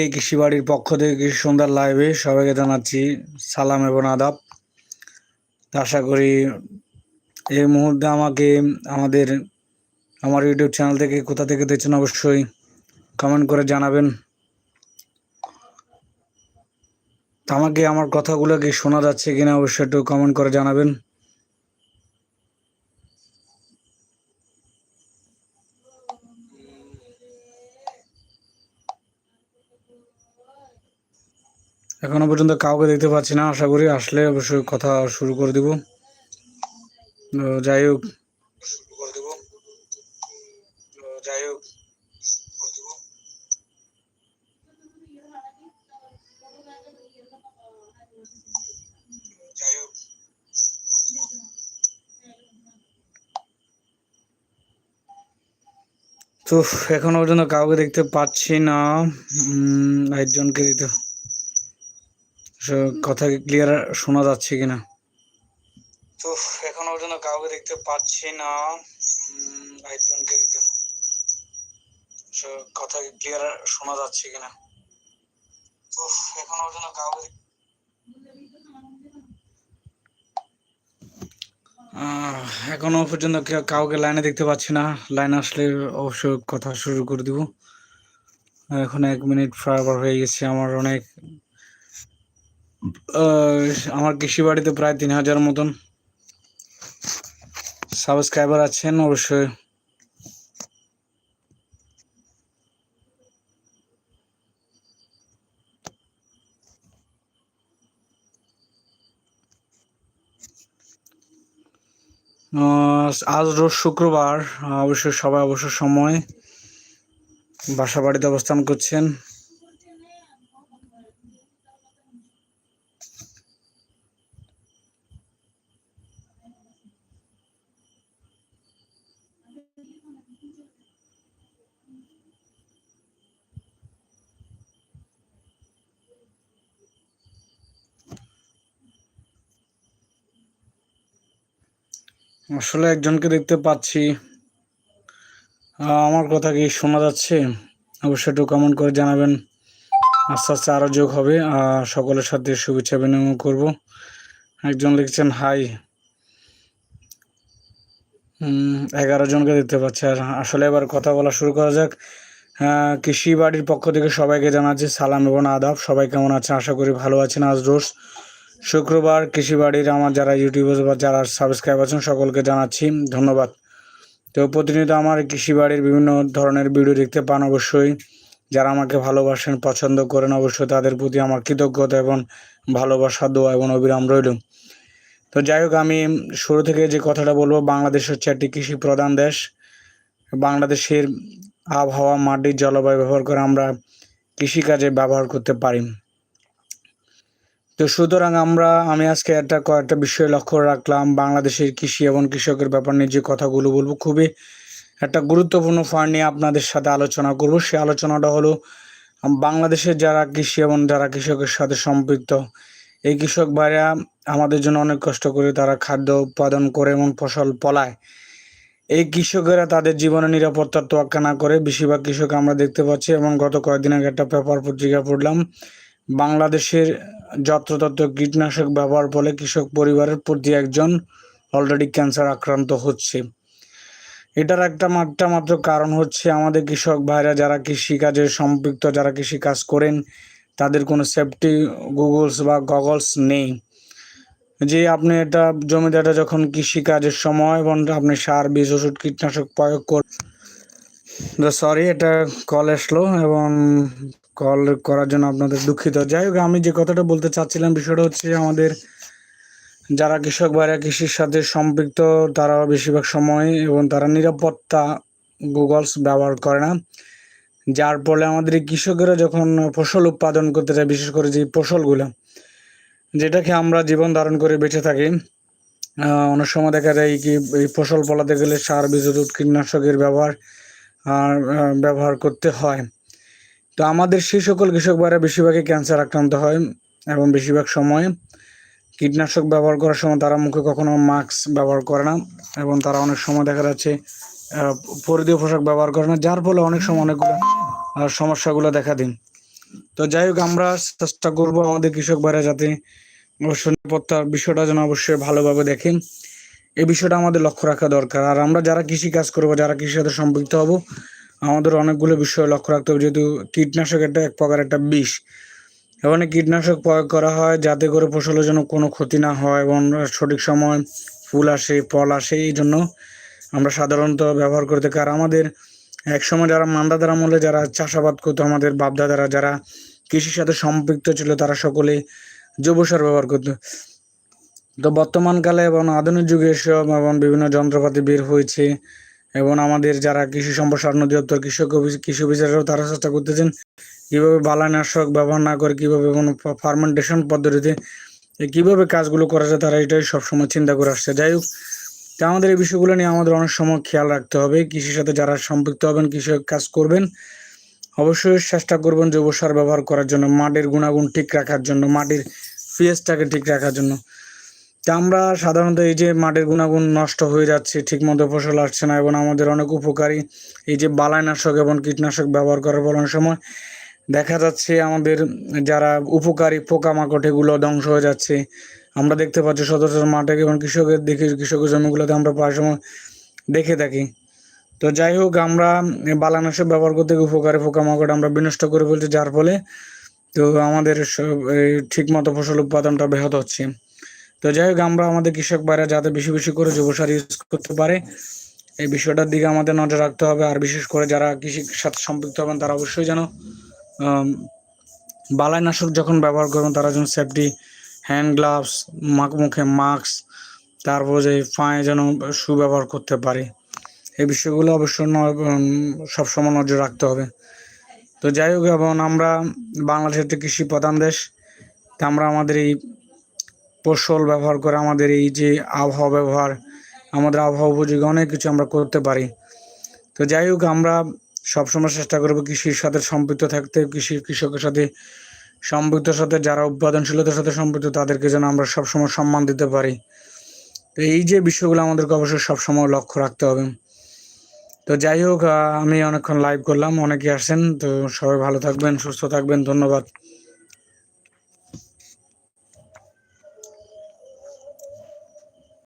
এই কৃষিবাড়ির পক্ষ থেকে কৃষি সন্ধ্যার লাইভে সবাইকে জানাচ্ছি সালাম এবং আদাব। আশা করি এই মুহূর্তে আমাকে আমাদের আমার ইউটিউব চ্যানেল থেকে কোথা থেকে দেখছেন অবশ্যই কমেন্ট করে জানাবেন। আমাকে আমার কথাগুলো কি শোনা যাচ্ছে কিনা অবশ্যই একটু কমেন্ট করে জানাবেন। এখনও পর্যন্ত কাউকে দেখতে পাচ্ছি না, আশা করি আসলে অবশ্যই কথা শুরু করে দিব। যাই হোক যাই হোক। তো এখনও পর্যন্ত কাউকে দেখতে পাচ্ছি না। একজনকে দিতে কথা ক্লিয়ার শোনা যাচ্ছে কিনা? তো এখনও পর্যন্ত কাউকে দেখতে পাচ্ছি না। একজনকে দিতে কথা ক্লিয়ার শোনা যাচ্ছে কিনা? তো এখনও পর্যন্ত কাউকে এখনও পর্যন্ত কেউ- কাউকে লাইনে দেখতে পাচ্ছি না। লাইন আসলে অবশ্যই কথা শুরু করে দিব। এখন এক মিনিট ফ্রাইবার হয়ে গেছে। আমার অনেক আমার কৃষি বাড়িতে প্রায় তিন হাজার মতন সাবস্ক্রাইবার আছেন, অবশ্যই। আজ রোজ শুক্রবার অবশ্যই সবাই অবশ্য সময় বাসা বাড়িতে অবস্থান করছেন। আসলে একজনকে দেখতে পাচ্ছি। আমার কথা কি শোনা যাচ্ছে? অবশ্যই একটু কমেন্ট করে জানাবেন। আস্তে আস্তে আরও যোগ হবে। সকলের সাথে শুভেচ্ছা বিনিময় করব। একজন লিখছেন, হাই। এগারো জনকে দেখতে পাচ্ছি। আর আসলে এবার কথা বলা শুরু করা যাক। কৃষি বাড়ির পক্ষ থেকে সবাইকে জানাচ্ছি সালাম এবং আদাব। সবাই কেমন আছে আশা করি ভালো আছেন। আজ রোজ শুক্রবার কৃষি বাড়ির আমার যারা ইউটিউবার বা যারা সাবস্ক্রাইব আছেন সকলকে জানাচ্ছি ধন্যবাদ। তো প্রতিনিয়ত আমার কৃষি বাড়ির বিভিন্ন ধরনের ভিডিও দেখতে পান অবশ্যই। যারা আমাকে ভালোবাসেন, পছন্দ করেন অবশ্যই তাদের প্রতি আমার কৃতজ্ঞতা এবং ভালোবাসা, দোয়া এবং অবিরাম রইল। তো যাই হোক, আমি শুরু থেকে যে কথাটা বলব, বাংলাদেশ হচ্ছে একটি কৃষি প্রধান দেশ। বাংলাদেশের আবহাওয়া মাটির জলবায়ু ব্যবহার করে আমরা কৃষিকাজে ব্যবহার করতে পারি। তো সুতরাং আমরা, আমি আজকে একটা কয়েকটা বিষয় লক্ষ্য রাখলাম। বাংলাদেশের কৃষি এবং কৃষকের ব্যাপার নিয়ে যে কথাগুলো বলব, খুবই একটা গুরুত্বপূর্ণ পয়েন্ট নিয়ে আপনাদের সাথে আলোচনা করব। সে আলোচনাটা হলো, বাংলাদেশের যারা কৃষি এবং যারা কৃষকের সাথে সম্পৃক্ত, এই কৃষক ভাইরা আমাদের জন্য অনেক কষ্ট করে তারা খাদ্য উৎপাদন করে এবং ফসল ফলায়। এই কৃষকেরা তাদের জীবনে নিরাপত্তার তোয়াক্কা না করে বেশিরভাগ কৃষক আমরা দেখতে পাচ্ছি এবং গত কয়েকদিন আগে একটা পেপার পত্রিকা পড়লাম বাংলাদেশের যত্রতত্র কীটনাশক ব্যবহার ফলে কৃষক পরিবারের প্রতি একজন অলরেডি ক্যান্সার আক্রান্ত হচ্ছে। এটার একটা মাত্রা মাত্র কারণ হচ্ছে আমাদের কৃষক ভাইরা যারা কৃষিকাজে সম্পৃক্ত, যারা কৃষি কাজ করেন, তাদের কোনো সেফটি গুগলস বা গগলস নেই। যে আপনি এটা জমিতে এটা যখন কৃষিকাজের সময় এবং আপনি সার, বীজ, ওষুধ, কীটনাশক প্রয়োগ কর সরি এটা কল আসলো এবং কল করার জন্য আপনাদের দুঃখিত। যাই হোক, আমি যে কথাটা বলতে চাচ্ছিলাম বিষয়টা হচ্ছে আমাদের যারা কৃষক ভাইরা কৃষির সাথে সম্পৃক্ত, তারা বেশিরভাগ সময় এবং তারা নিরাপত্তা গুগলস ব্যবহার করে না। যার ফলে আমাদের কৃষকেরা যখন ফসল উৎপাদন করতে চায় বিশেষ করে যে ফসলগুলো, যেটাকে আমরা জীবন ধারণ করে বেঁচে থাকি অনেক সময় দেখা যায় কি, এই ফসল ফলাতে গেলে সার বীজ কীটনাশকের ব্যবহার ব্যবহার করতে হয়। তো আমাদের সেই সকল কৃষক ভাইরা বেশিরভাগই ক্যান্সার আক্রান্ত হয় এবং বেশিরভাগ সময় কীটনাশক ব্যবহার করার সময় তারা মুখে কখনো মাস্ক ব্যবহার করে না এবং তারা অনেক সময় দেখা যাচ্ছে পরিধেয় পোশাক ব্যবহার করে না, যার ফলে অনেক সময় অনেকগুলো সমস্যাগুলো দেখা দিন তো যাই হোক, আমরা চেষ্টা করব আমাদের কৃষক ভাইরা যাতে নিরাপত্তার বিষয়টা যেন অবশ্যই ভালোভাবে দেখেন। এই বিষয়টা আমাদের লক্ষ্য রাখা দরকার। আর আমরা যারা কৃষি কাজ করব, যারা কৃষির সাথে সম্পৃক্ত হব আমাদের অনেকগুলো বিষয় লক্ষ্য রাখতে হবে, যেহেতু কীটনাশক একটা এক প্রকার একটা বিষ। এবং কীটনাশক প্রয়োগ করা হয় যাতে করে ফসলের জন্য কোনো ক্ষতি না হয় এবং সঠিক সময় ফুল আসে, ফল আসে, এই জন্য আমরা সাধারণত ব্যবহার করে থাকি। আর আমাদের একসময় যারা মান্দাদার আমলে যারা চাষাবাদ করতো, আমাদের বাপদাদারা যারা কৃষির সাথে সম্পৃক্ত ছিল, তারা সকলে জৈব সার ব্যবহার করতো। তো বর্তমানকালে এবং আধুনিক যুগে এসব এবং বিভিন্ন যন্ত্রপাতি বের হয়েছে। এবং আমাদের যারা কৃষি সম্প্রসারণ অধিদপ্তর, কৃষক কৃষি অফিসাররাও তারা চেষ্টা করতেছেন কীভাবে বালানাশক ব্যবহার না করে, কীভাবে কোনো ফার্মেন্টেশন পদ্ধতিতে কীভাবে কাজগুলো করা যায় তারা এটাই সবসময় চিন্তা করে আসছে। যাই হোক, তা আমাদের এই বিষয়গুলো নিয়ে আমাদের অনেক সময় খেয়াল রাখতে হবে। কৃষির সাথে যারা সম্পৃক্ত হবেন, কৃষক কাজ করবেন, অবশ্যই চেষ্টা করবেন জৈব সার ব্যবহার করার জন্য, মাটির গুণাগুণ ঠিক রাখার জন্য, মাটির পিএসটাকে ঠিক রাখার জন্য। আমরা সাধারণত এই যে মাটির গুণাগুণ নষ্ট হয়ে যাচ্ছে, ঠিকমতো ফসল আসছে না এবং আমাদের অনেক উপকারী এই যে বালাইনাশক এবং কীটনাশক ব্যবহার করার ফলে অনেক সময় দেখা যাচ্ছে আমাদের যারা উপকারী পোকামাকড় এগুলো ধ্বংস হয়ে যাচ্ছে। আমরা দেখতে পাচ্ছি শত মাঠে এবং কৃষকের দেখি কৃষকের জমিগুলোতে আমরা প্রায় সময় দেখে থাকি। তো যাই হোক, আমরা বালানাশক ব্যবহার করতে উপকারী পোকামাকড় আমরা বিনষ্ট করে ফেলছি, যার ফলে তো আমাদের সব- এই ঠিকমতো ফসল উৎপাদনটা ব্যাহত হচ্ছে। তো যাই হোক, আমরা আমাদের কৃষক ভাইরা যাতে বেশি বেশি করে জৈব সার ইউজ করতে পারে, এই বিষয়টার দিকে আমাদের নজর রাখতে হবে। আর বিশেষ করে যারা কৃষির সাথে সম্পৃক্ত হবেন, তারা অবশ্যই যেন বালাইনাশক যখন ব্যবহার করবেন, তারা যেন সেফটি হ্যান্ড গ্লাভস মুখে মাস্ক তারপর যে পায়ে যেন শু ব্যবহার করতে পারে, এই বিষয়গুলো অবশ্যই সবসময় নজর রাখতে হবে। তো যাই হোক, এবং আমরা বাংলাদেশ একটি কৃষি প্রধান দেশ, তা আমরা আমাদের এই ফসল ব্যবহার করে আমাদের এই যে আবহাওয়া ব্যবহার, আমাদের আবহাওয়া উপযোগী অনেক কিছু আমরা করতে পারি। তো যাই হোক, আমরা সবসময় চেষ্টা করব কৃষির সাথে সম্পৃক্ত থাকতে কৃষি কৃষকের সাথে সম্পৃক্তর সাথে, যারা উৎপাদনশীলতার সাথে সম্পৃক্ত, তাদেরকে যেন আমরা সবসময় সম্মান দিতে পারি। তো এই যে বিষয়গুলো আমাদেরকে অবশ্যই সবসময় লক্ষ্য রাখতে হবে। তো যাই হোক আমি অনেকক্ষণ লাইভ করলাম অনেকে আসেন তো সবাই ভালো থাকবেন, সুস্থ থাকবেন, ধন্যবাদ।